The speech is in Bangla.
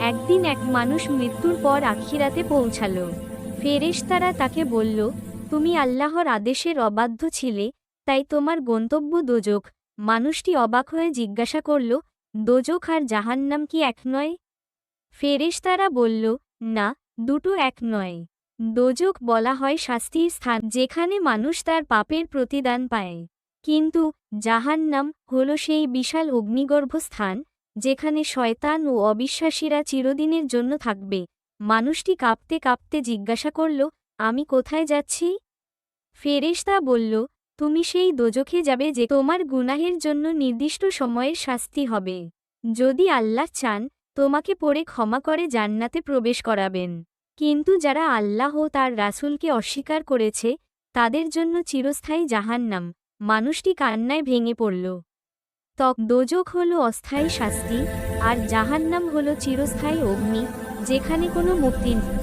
একদিন এক মানুষ মৃত্যুর পর আখিরাতে পৌঁছালো। ফেরেশতারা তাকে বলল, তুমি আল্লাহর আদেশের অবাধ্য ছিলে, তাই তোমার গন্তব্য দোজক মানুষটি অবাক হয়ে জিজ্ঞাসা করল দোজক আর জাহান্নাম কি এক নয়? ফেরেশতারা বলল, না, দুটো এক নয়। দোজক বলা হয় শাস্তির স্থান, যেখানে মানুষ তার পাপের প্রতিদান পায়। কিন্তু জাহান্নাম হল সেই বিশাল অগ্নিগর্ভ স্থান যেখানে শয়তান ও অবিশ্বাসীরা চিরদিনের জন্য থাকবে। মানুষটি কাঁপতে কাঁপতে জিজ্ঞাসা করল, আমি কোথায় যাচ্ছি? ফেরেশতা বলল, তুমি সেই দোজখে যাবে যে তোমার গুনাহের জন্য নির্দিষ্ট সময়ের শাস্তি হবে। যদি আল্লাহ চান, তোমাকে পড়ে ক্ষমা করে জান্নাতে প্রবেশ করাবেন। কিন্তু যারা আল্লাহ ও তার রাসূলকে অস্বীকার করেছে, তাদের জন্য চিরস্থায়ী জাহান্নাম। মানুষটি কান্নায় ভেঙে পড়ল। তক দোজক হল অস্থায়ী শাস্তি আর জাহান্নাম হল চিরস্থায়ী অগ্নি যেখানে কোনো মুক্তি নেই।